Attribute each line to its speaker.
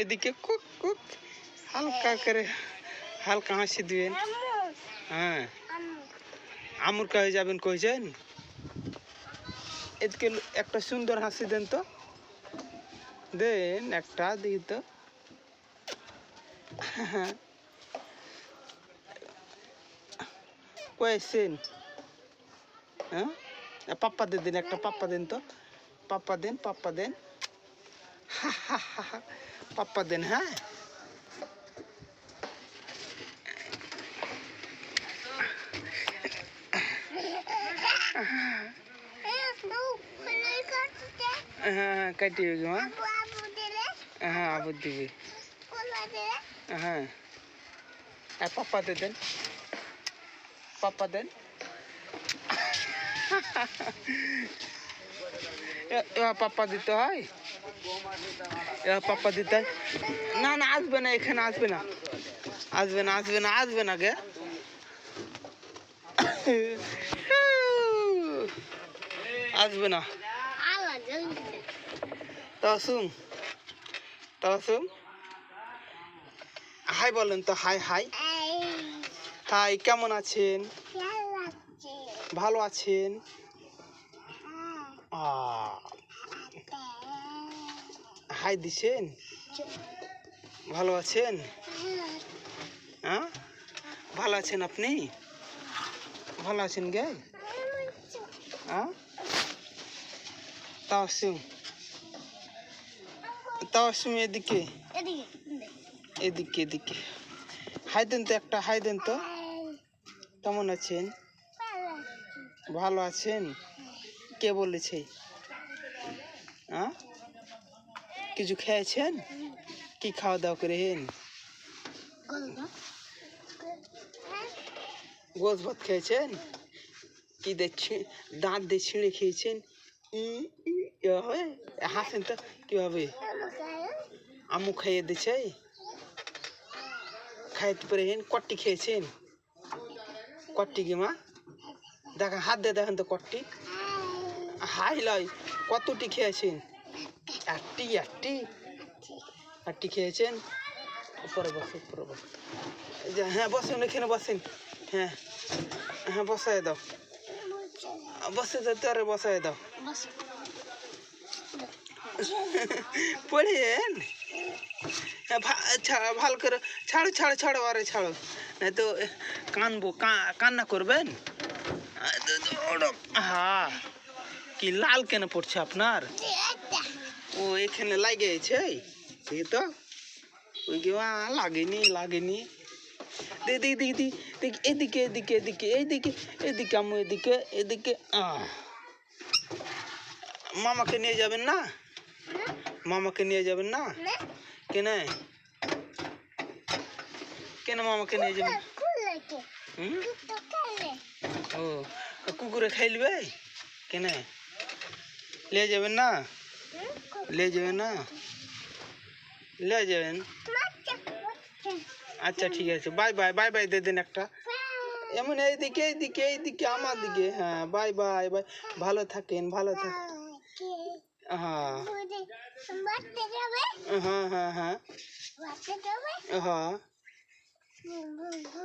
Speaker 1: এদিকে cook cook. হালকা করে হালকা হাসি দিবেন। হ্যাঁ। আমুর কাছে যাবেন কইছেন? এদিকে একটা সুন্দর হাসি দেন তো। দেন একটা দিই তো। কয়েছেন হ্যাঁ? পাপ্পা দিন একটা পাপ্পা দেন তো। পাপ্পা দেন পাপ্পা দেন। পাপ্পা দেন হ্যাঁ হ্যাঁ কাটি মা হ্যাঁ আবু দিবি হ্যাঁ আর পাপ্পা দিয়ে দেন পাপ্পা দেন এ- এবার পাপ্পা দিতে হয়? পাপ্পা দিতে হয়? না না আসবে না এখানে আসবে না। আসবে না আসবে না আসবে না গে। আসবে না। তাসুম তাসুম হাই বলেন তো হাই হাই। হাই কেমন আছেন? ভালো আছেন? আহ, হাই দিছেন? ভালো আছেন? হ্যাঁ? ভালো আছেন আপনি? ভালো আছেন গে? হ্যাঁ? তাসুম তাসুম এদিকে। এদিকে এদিকে। হাই দেন তো একটা, হাই দেন তো। কেমন আছেন? ভালো আছেন? কে বলেছে? হ্যাঁ? কিছু খেয়েছেন? কি খাওয়া দাওয়া করেন গোস ভাত খেয়েছেন? কি দেখছি দাঁত দিয়ে ছিঁড়ে খেয়েছেন? হাসেন তো কীভাবে? আমু খাইয়ে দিছে খাইতে পারেন কট্টি খেয়েছেন? কট্টি কি মা? দেখেন হাত দিয়ে দেখেন তো কট্টি। হাই লয় কতটি খেয়েছেন? একটি একটি একটি খেয়েছেন? উপরে বসে উপরে বসে। হ্যাঁ বসেন এখানে বসেন। হ্যাঁ হ্যাঁ বসায় দাও। বসে দাও তোরে বসায় দাও। পড়েন? হ্যাঁ, ভালো করে ছাড়ো ছাড়ো ছাড়ো আরে ছাড়ো। নাই তো কানবো কান্না করবেন? হ্যাঁ কি লাল কেন পড়ছে আপনার? ও এখানে লাগে গেছে এই তো। ওই কি লাগেনি লাগেনি। দে দি দি দি দেখ এদিকে এদিকে এদিকে এইদিকে এদিকে আমু এদিকে এদিকে। মামাকে নিয়ে যাবেন না? মামাকে নিয়ে যাবেন না? কেন? কেন মামাকে নিয়ে যাবেন? ও কুকুরে খাইলবে? কেন? নিয়ে যাবেন না? নিয়ে যাবেন না নিয়ে যাবেন আচ্ছা ঠিক আছে বাই বাই বাই বাই দিয়ে দেন একটা এমন এইদিকে এইদিকে এইদিকে আমার দিকে হ্যাঁ বাই বাই বাই ভালো থাকেন ভালো থাকেন হ্যাঁ হ্যাঁ হ্যাঁ হ্যাঁ হ্যাঁ